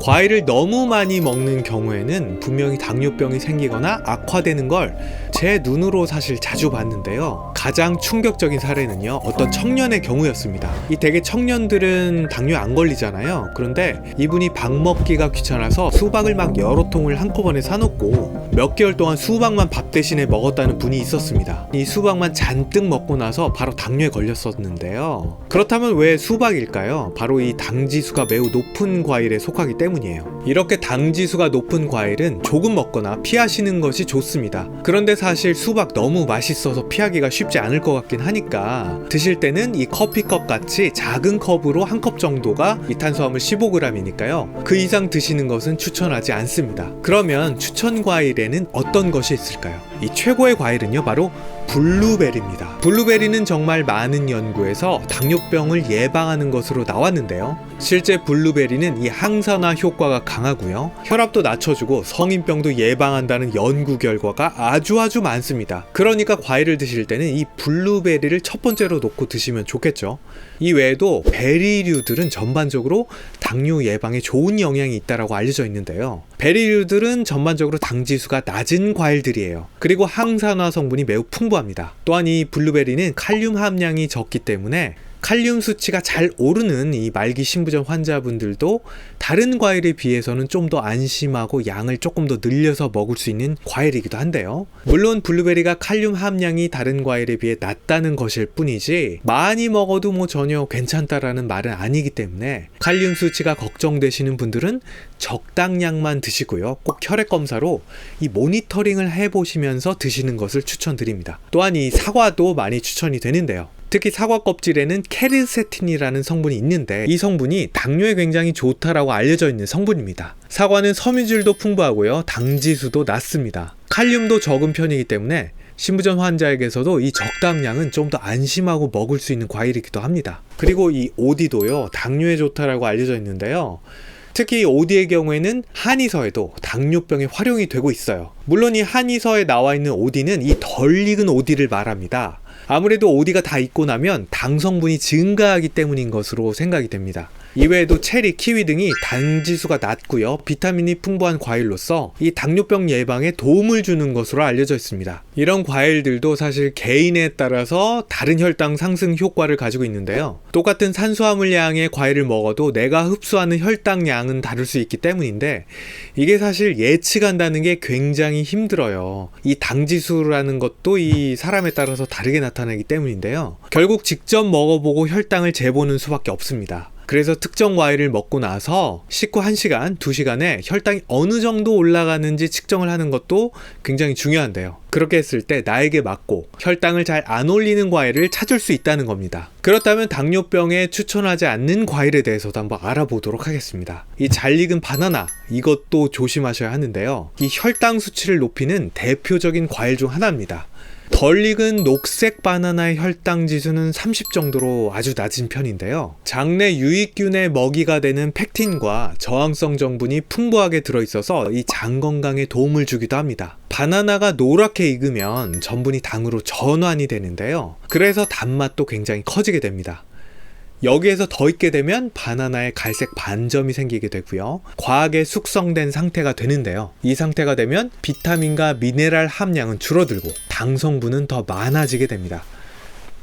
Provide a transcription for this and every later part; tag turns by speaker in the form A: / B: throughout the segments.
A: 과일을 너무 많이 먹는 경우에는 분명히 당뇨병이 생기거나 악화되는 걸 제 눈으로 사실 자주 봤는데요. 가장 충격적인 사례는요. 어떤 청년의 경우였습니다. 이 대개 청년들은 당뇨 안 걸리잖아요. 그런데 이분이 밥 먹기가 귀찮아서 수박을 막 여러 통을 한꺼번에 사놓고 몇 개월 동안 수박만 밥 대신에 먹었다는 분이 있었습니다. 이 수박만 잔뜩 먹고 나서 바로 당뇨에 걸렸었는데요. 그렇다면 왜 수박일까요? 바로 이 당지수가 매우 높은 과일에 속하기 때문 이에요. 이렇게 당 지수가 높은 과일은 조금 먹거나 피하시는 것이 좋습니다. 그런데 사실 수박 너무 맛있어서 피하기가 쉽지 않을 것 같긴 하니까 드실 때는 이 커피컵 같이 작은 컵으로 한 컵 정도가 이 탄수화물 15g이니까요. 그 이상 드시는 것은 추천하지 않습니다. 그러면 추천 과일에는 어떤 것이 있을까요? 이 최고의 과일은요, 바로 블루베리입니다. 블루베리는 정말 많은 연구에서 당뇨병을 예방하는 것으로 나왔는데요. 실제 블루베리는 이 항산화 효과가 강하고요. 혈압도 낮춰주고 성인병도 예방한다는 연구 결과가 아주 아주 많습니다. 그러니까 과일을 드실 때는 이 블루베리를 첫 번째로 놓고 드시면 좋겠죠. 이 외에도 베리류들은 전반적으로 당뇨 예방에 좋은 영향이 있다고 알려져 있는데요. 베리류들은 전반적으로 당지수가 낮은 과일들이에요. 그리고 항산화 성분이 매우 풍부합니다. 또한 이 블루베리는 칼륨 함량이 적기 때문에 칼륨 수치가 잘 오르는 이 말기 신부전 환자분들도 다른 과일에 비해서는 좀 더 안심하고 양을 조금 더 늘려서 먹을 수 있는 과일이기도 한데요. 물론 블루베리가 칼륨 함량이 다른 과일에 비해 낮다는 것일 뿐이지 많이 먹어도 뭐 전혀 괜찮다라는 말은 아니기 때문에 칼륨 수치가 걱정되시는 분들은 적당량만 드시고요. 꼭 혈액 검사로 이 모니터링을 해보시면서 드시는 것을 추천드립니다. 또한 이 사과도 많이 추천이 되는데요. 특히 사과 껍질에는 케르세틴이라는 성분이 있는데 이 성분이 당뇨에 굉장히 좋다라고 알려져 있는 성분입니다. 사과는 섬유질도 풍부하고요. 당지수도 낮습니다. 칼륨도 적은 편이기 때문에 신부전 환자에게서도 이 적당량은 좀 더 안심하고 먹을 수 있는 과일이기도 합니다. 그리고 이 오디도요. 당뇨에 좋다라고 알려져 있는데요. 특히 오디의 경우에는 한의서에도 당뇨병에 활용이 되고 있어요. 물론 이 한의서에 나와 있는 오디는 이 덜 익은 오디를 말합니다. 아무래도 오디가 다 익고 나면 당 성분이 증가하기 때문인 것으로 생각이 됩니다. 이외에도 체리, 키위 등이 당 지수가 낮고요. 비타민이 풍부한 과일로서 이 당뇨병 예방에 도움을 주는 것으로 알려져 있습니다. 이런 과일들도 사실 개인에 따라서 다른 혈당 상승 효과를 가지고 있는데요. 똑같은 산수화물 양의 과일을 먹어도 내가 흡수하는 혈당 양은 다를 수 있기 때문인데 이게 사실 예측한다는 게 굉장히 힘들어요. 이 당지수라는 것도 이 사람에 따라서 다르게 나타나기 때문인데요. 결국 직접 먹어보고 혈당을 재보는 수밖에 없습니다. 그래서 특정 과일을 먹고 나서 식후 1시간, 2시간에 혈당이 어느 정도 올라가는지 측정을 하는 것도 굉장히 중요한데요. 그렇게 했을 때 나에게 맞고 혈당을 잘 안 올리는 과일을 찾을 수 있다는 겁니다. 그렇다면 당뇨병에 추천하지 않는 과일에 대해서도 한번 알아보도록 하겠습니다. 이 잘 익은 바나나 이것도 조심하셔야 하는데요. 이 혈당 수치를 높이는 대표적인 과일 중 하나입니다. 덜 익은 녹색 바나나의 혈당 지수는 30 정도로 아주 낮은 편인데요. 장내 유익균의 먹이가 되는 펙틴과 저항성 정분이 풍부하게 들어있어서 이 장 건강에 도움을 주기도 합니다. 바나나가 노랗게 익으면 전분이 당으로 전환이 되는데요. 그래서 단맛도 굉장히 커지게 됩니다. 여기에서 더 있게 되면 바나나에 갈색 반점이 생기게 되고요. 과하게 숙성된 상태가 되는데요. 이 상태가 되면 비타민과 미네랄 함량은 줄어들고 당 성분은 더 많아지게 됩니다.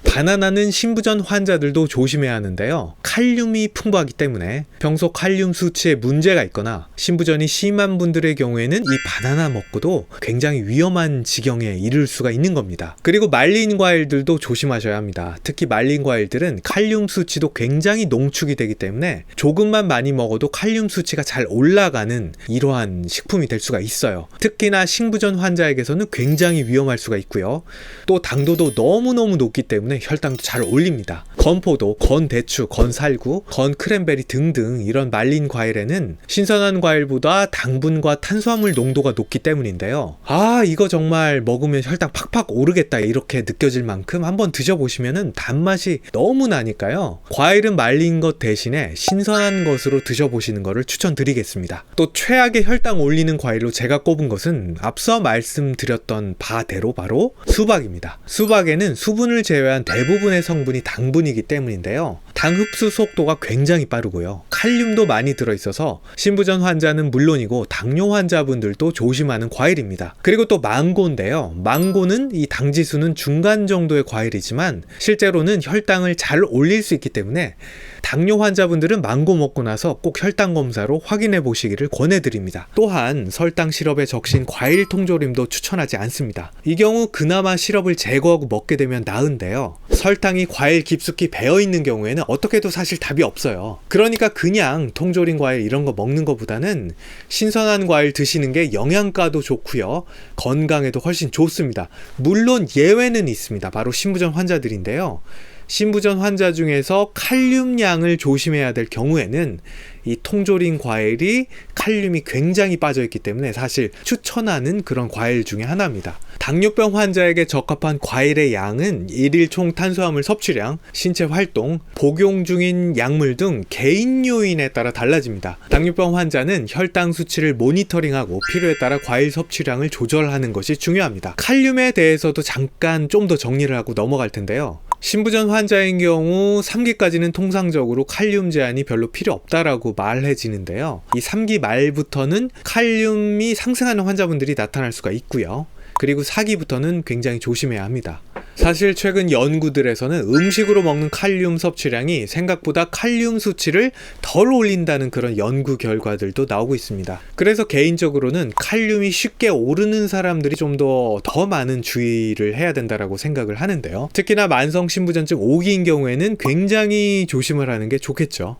A: 바나나는 신부전 환자들도 조심해야 하는데요. 칼륨이 풍부하기 때문에 평소 칼륨 수치에 문제가 있거나 신부전이 심한 분들의 경우에는 이 바나나 먹고도 굉장히 위험한 지경에 이를 수가 있는 겁니다. 그리고 말린 과일들도 조심하셔야 합니다. 특히 말린 과일들은 칼륨 수치도 굉장히 농축이 되기 때문에 조금만 많이 먹어도 칼륨 수치가 잘 올라가는 이러한 식품이 될 수가 있어요. 특히나 신부전 환자에게서는 굉장히 위험할 수가 있고요. 또 당도도 너무너무 높기 때문에 혈당도 잘 올립니다. 건포도, 건대추, 건살구, 건크랜베리 등등 이런 말린 과일에는 신선한 과일보다 당분과 탄수화물 농도가 높기 때문인데요. 아, 이거 정말 먹으면 혈당 팍팍 오르겠다 이렇게 느껴질 만큼 한번 드셔보시면은 단맛이 너무 나니까요. 과일은 말린 것 대신에 신선한 것으로 드셔보시는 것을 추천드리겠습니다. 또 최악의 혈당 올리는 과일로 제가 꼽은 것은 앞서 말씀드렸던 바대로 바로 수박입니다. 수박에는 수분을 제외한 대부분의 성분이 당분이기 때문인데요. 당 흡수 속도가 굉장히 빠르고요. 칼륨도 많이 들어있어서 신부전 환자는 물론이고 당뇨 환자분들도 조심하는 과일입니다. 그리고 또 망고인데요. 망고는 이 당지수는 중간 정도의 과일이지만 실제로는 혈당을 잘 올릴 수 있기 때문에 당뇨 환자분들은 망고 먹고 나서 꼭 혈당 검사로 확인해 보시기를 권해드립니다. 또한 설탕 시럽에 적신 과일 통조림도 추천하지 않습니다. 이 경우 그나마 시럽을 제거하고 먹게 되면 나은데요. 설탕이 과일 깊숙이 배어 있는 경우에는 어떻게 해도 사실 답이 없어요. 그러니까 그냥 통조림 과일 이런 거 먹는 것보다는 신선한 과일 드시는 게 영양가도 좋고요. 건강에도 훨씬 좋습니다. 물론 예외는 있습니다. 바로 신부전 환자들인데요. 신부전 환자 중에서 칼륨량을 조심해야 될 경우에는 이 통조림 과일이 칼륨이 굉장히 빠져 있기 때문에 사실 추천하는 그런 과일 중에 하나입니다. 당뇨병 환자에게 적합한 과일의 양은 일일 총 탄수화물 섭취량, 신체 활동, 복용 중인 약물 등 개인 요인에 따라 달라집니다. 당뇨병 환자는 혈당 수치를 모니터링하고 필요에 따라 과일 섭취량을 조절하는 것이 중요합니다. 칼륨에 대해서도 잠깐 좀 더 정리를 하고 넘어갈 텐데요. 신부전 환자인 경우 3기까지는 통상적으로 칼륨 제한이 별로 필요 없다라고 말해지는데요. 이 3기 말부터는 칼륨이 상승하는 환자분들이 나타날 수가 있고요. 그리고 4기부터는 굉장히 조심해야 합니다. 사실 최근 연구들에서는 음식으로 먹는 칼륨 섭취량이 생각보다 칼륨 수치를 덜 올린다는 그런 연구 결과들도 나오고 있습니다. 그래서 개인적으로는 칼륨이 쉽게 오르는 사람들이 좀 더더 많은 주의를 해야 된다라고 생각을 하는데요. 특히나 만성 신부전증 5기인 경우에는 굉장히 조심을 하는 게 좋겠죠.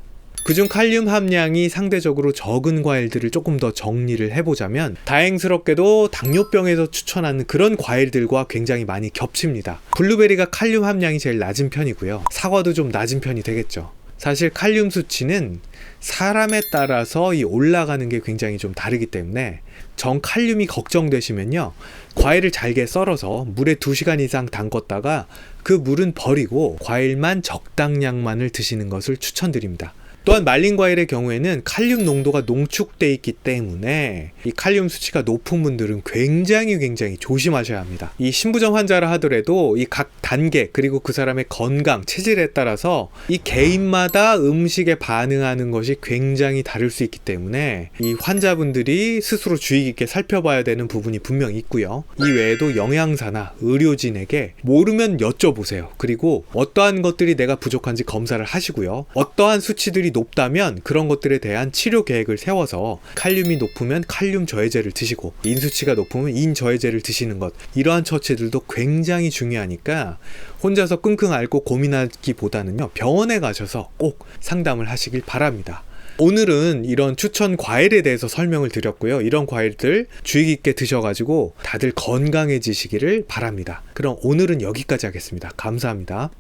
A: 그중 칼륨 함량이 상대적으로 적은 과일들을 조금 더 정리를 해보자면 다행스럽게도 당뇨병에서 추천하는 그런 과일들과 굉장히 많이 겹칩니다. 블루베리가 칼륨 함량이 제일 낮은 편이고요. 사과도 좀 낮은 편이 되겠죠. 사실 칼륨 수치는 사람에 따라서 이 올라가는 게 굉장히 좀 다르기 때문에 정칼륨이 걱정되시면요. 과일을 잘게 썰어서 물에 2시간 이상 담궜다가 그 물은 버리고 과일만 적당량만을 드시는 것을 추천드립니다. 또한 말린 과일의 경우에는 칼륨 농도가 농축돼 있기 때문에 이 칼륨 수치가 높은 분들은 굉장히 굉장히 조심하셔야 합니다. 이 신부전 환자라 하더라도 이 각 단계 그리고 그 사람의 건강, 체질에 따라서 이 개인마다 음식에 반응하는 것이 굉장히 다를 수 있기 때문에 이 환자분들이 스스로 주의 깊게 살펴봐야 되는 부분이 분명히 있고요. 이 외에도 영양사나 의료진에게 모르면 여쭤보세요. 그리고 어떠한 것들이 내가 부족한지 검사를 하시고요. 어떠한 수치들이 높다면 그런 것들에 대한 치료 계획을 세워서 칼륨이 높으면 칼륨 저해제를 드시고 인수치가 높으면 인 저해제를 드시는 것 이러한 처치들도 굉장히 중요하니까 혼자서 끙끙 앓고 고민하기보다는요 병원에 가셔서 꼭 상담을 하시길 바랍니다. 오늘은 이런 추천 과일에 대해서 설명을 드렸고요. 이런 과일들 주의 깊게 드셔가지고 다들 건강해지시기를 바랍니다. 그럼 오늘은 여기까지 하겠습니다. 감사합니다.